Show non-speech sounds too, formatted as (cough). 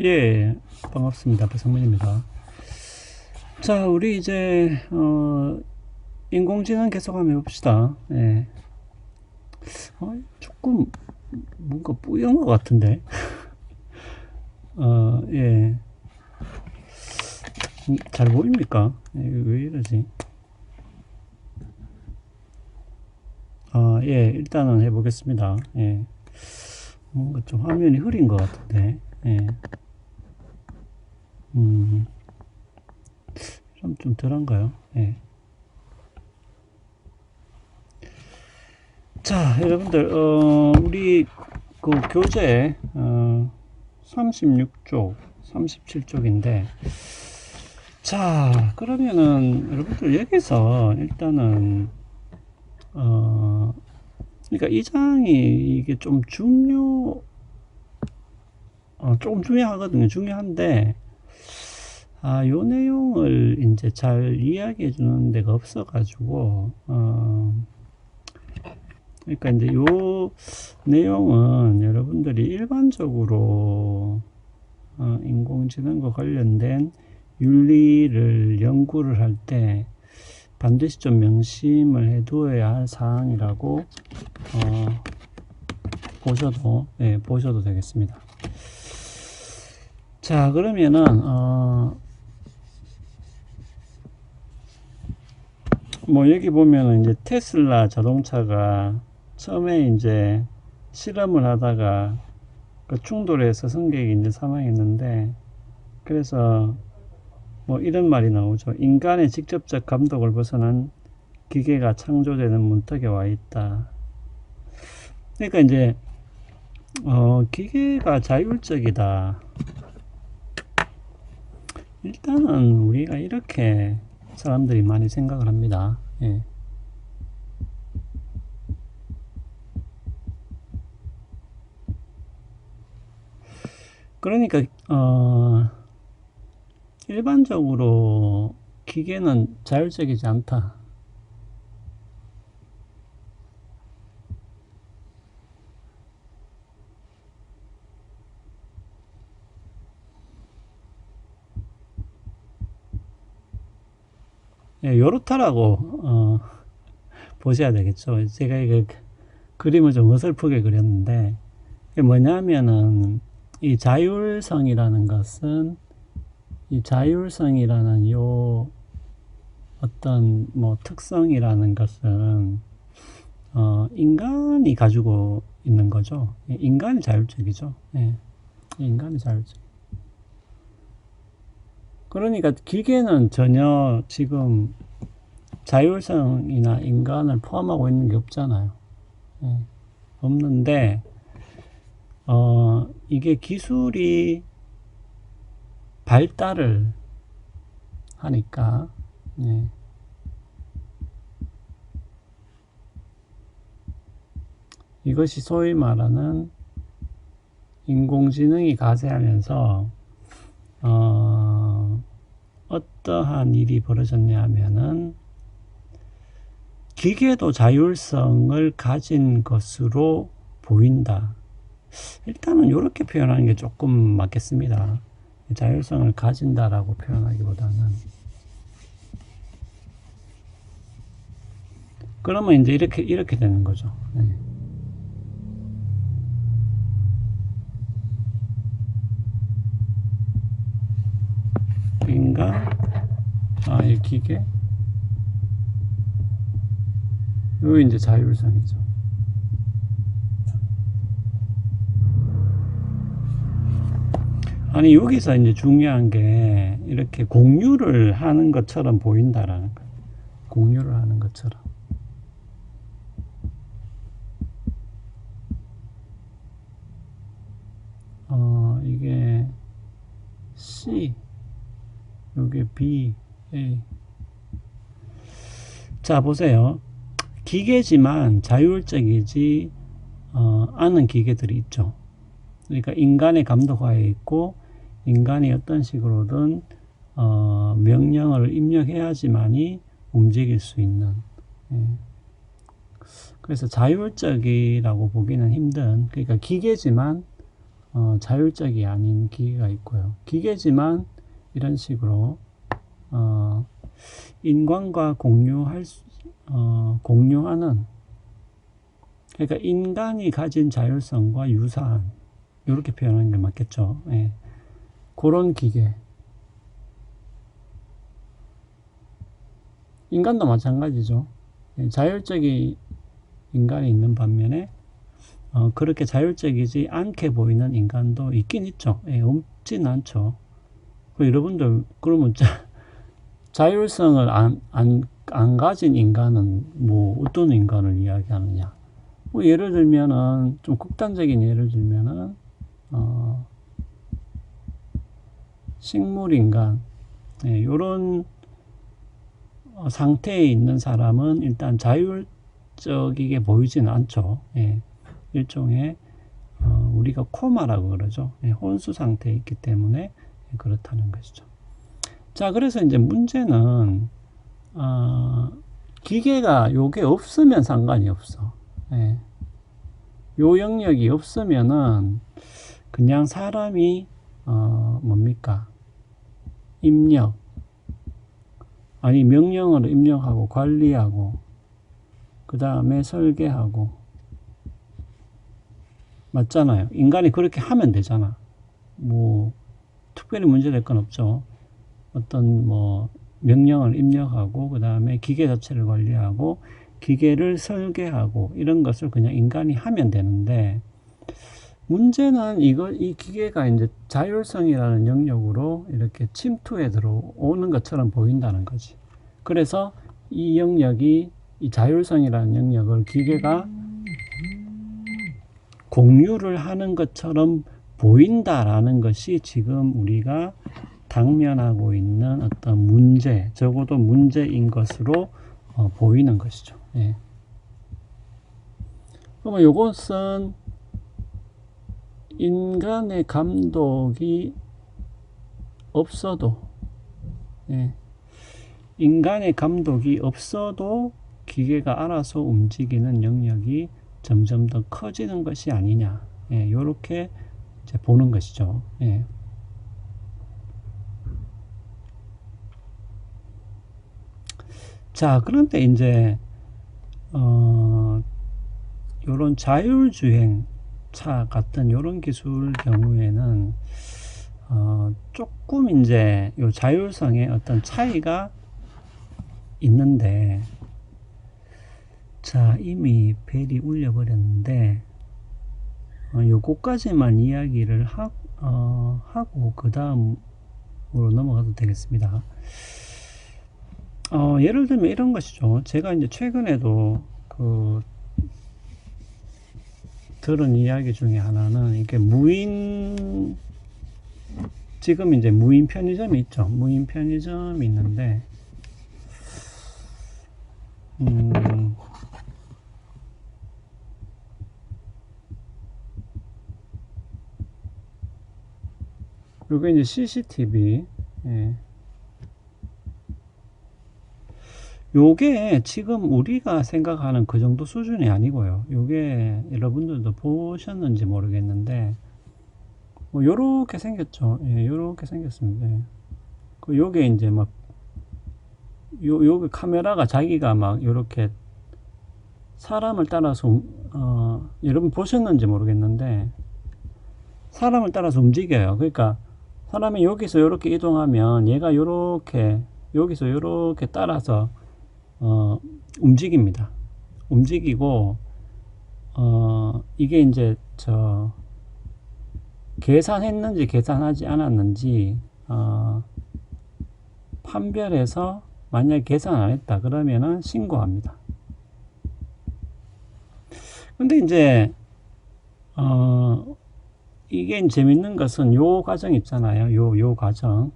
예, 반갑습니다. 배성민입니다. 자, 우리 이제, 어, 인공지능 계속 한번 해봅시다. 예. 어, 조금, 뭔가 뿌연 것 같은데. (laughs) 어, 예. 음, 잘 보입니까? 예, 왜 이러지? 아, 예, 일단은 해보겠습니다. 예. 뭔가 좀 화면이 흐린 것 같은데. 예. 음, 좀, 좀 덜한가요? 예. 자, 여러분들, 어, 우리 그 교재, 어, 36쪽, 37쪽인데, 자, 그러면은 여러분들 여기서 일단은, 어, 그러니까 이 장이 이게 좀 중요, 어, 조금 중요하거든요. 중요한데, 아, 요 내용을 이제 잘 이야기해 주는 데가 없어 가지고, 어, 그러니까 이제 요 내용은 여러분들이 일반적으로, 어, 인공지능과 관련된 윤리를 연구를 할 때 반드시 좀 명심을 해 두어야 할 사항이라고, 어, 보셔도, 예, 보셔도 되겠습니다. 자, 그러면은, 어, 뭐 여기 보면은 이제 테슬라 자동차가 처음에 이제 실험을 하다가 그 충돌해서 승객이 이제 사망했는데 그래서 뭐 이런 말이 나오죠. 인간의 직접적 감독을 벗어난 기계가 창조되는 문턱에 와 있다. 그러니까 이제 어 기계가 자율적이다. 일단은 우리가 이렇게 사람들이 많이 생각을 합니다. 예. 그러니까 어 일반적으로 기계는 자율적이지 않다. 요렇다라고 어, 보셔야 되겠죠. 제가 이거 그림을 좀 어설프게 그렸는데 뭐냐면은 이 자율성이라는 것은 이 자율성이라는 요 어떤 뭐 특성이라는 것은 어, 인간이 가지고 있는 거죠. 인간이 자율적이죠. 예, 인간이 자율적. 그러니까 기계는 전혀 지금 자율성이나 인간을 포함하고 있는 게 없잖아요. 예, 없는데, 어, 이게 기술이 발달을 하니까, 예, 이것이 소위 말하는 인공지능이 가세하면서, 어, 어떠한 일이 벌어졌냐 하면은, 기계도 자율성을 가진 것으로 보인다. 일단은 이렇게 표현하는 게 조금 맞겠습니다. 자율성을 가진다라고 표현하기보다는. 그러면 이제 이렇게, 이렇게 되는 거죠. 네. 기계, 요 이제 자율성이죠. 아니 여기서 이제 중요한 게 이렇게 공유를 하는 것처럼 보인다라는 거. 공유를 하는 것처럼. 어 C 여기 B A 자 보세요. 기계지만 자율적이지 어, 않은 기계들이 있죠. 그러니까 인간의 감독하에 있고 인간이 어떤 식으로든 어, 명령을 입력해야지만이 움직일 수 있는. 예. 그래서 자율적이라고 보기는 힘든. 그러니까 기계지만 어, 자율적이 아닌 기계가 있고요. 기계지만 이런 식으로 어, 인간과 공유할 수, 어, 공유하는 그러니까 인간이 가진 자율성과 유사한 이렇게 표현하는 게 맞겠죠. 예. 그런 기계. 인간도 마찬가지죠. 예, 자율적인 인간이 있는 반면에 어, 그렇게 자율적이지 않게 보이는 인간도 있긴 있죠. 예, 없진 않죠. 그 여러분들 그러면 자, 자율성을 안, 안, 안 가진 인간은 뭐 어떤 인간을 이야기하느냐? 뭐 예를 들면은 좀 극단적인 예를 들면은 어, 식물 인간 예, 이런 어, 상태에 있는 사람은 일단 자율적이게 보이지는 않죠. 예, 일종의 어, 우리가 코마라고 그러죠. 예, 혼수 상태에 있기 때문에 그렇다는 것이죠. 자, 그래서 이제 문제는 어, 기계가 요게 없으면 상관이 없어. 예. 요 영역이 없으면은 그냥 사람이 어 뭡니까? 입력. 아니 명령어를 입력하고 관리하고 그 다음에 설계하고. 맞잖아요. 인간이 그렇게 하면 되잖아. 뭐 특별히 문제될 건 없죠 어떤 뭐 명령을 입력하고 그 다음에 기계 자체를 관리하고 기계를 설계하고 이런 것을 그냥 인간이 하면 되는데 문제는 이거 이 기계가 이제 자율성이라는 영역으로 이렇게 침투해 들어오는 것처럼 보인다는 거지. 그래서 이 영역이 이 자율성이라는 영역을 기계가 공유를 하는 것처럼 보인다라는 것이 지금 우리가 당면하고 있는 어떤 문제, 적어도 문제인 것으로 어, 보이는 것이죠. 예. 그러면 이것은 인간의 감독이 없어도, 예. 인간의 감독이 없어도 기계가 알아서 움직이는 영역이 점점 더 커지는 것이 아니냐. 예, 요렇게 이제 보는 것이죠. 예. 자, 그런데 이제, 어, 요런 자율주행 차 같은 요런 기술 경우에는, 어, 조금 이제 요 자율성의 어떤 차이가 있는데, 자, 이미 벨이 울려버렸는데, 어, 요거까지만 이야기를 하, 어, 하고, 그 다음으로 넘어가도 되겠습니다. 어, 예를 들면 이런 것이죠. 제가 이제 최근에도 그 들은 이야기 중에 하나는 이게 무인 지금 이제 무인 편의점이 있죠. 무인 편의점이 있는데 음, 요게 이제 CCTV 예. 요게 지금 우리가 생각하는 그 정도 수준이 아니고요. 요게 여러분들도 보셨는지 모르겠는데 뭐 요렇게 생겼죠. 예, 요렇게 생겼습니다. 예. 그 요게 이제 막 요, 요게 카메라가 자기가 막 요렇게 사람을 따라서 어, 여러분 보셨는지 모르겠는데 사람을 따라서 움직여요. 그러니까 사람이 여기서 요렇게 이동하면 얘가 요렇게 여기서 요렇게 따라서 어, 움직입니다. 움직이고 어, 이게 이제 저 계산했는지 계산하지 않았는지 어, 판별해서 만약 계산 안 했다 그러면은 신고합니다. 근데 이제 어, 이게 재밌는 것은 요 과정 있잖아요. 요 요 과정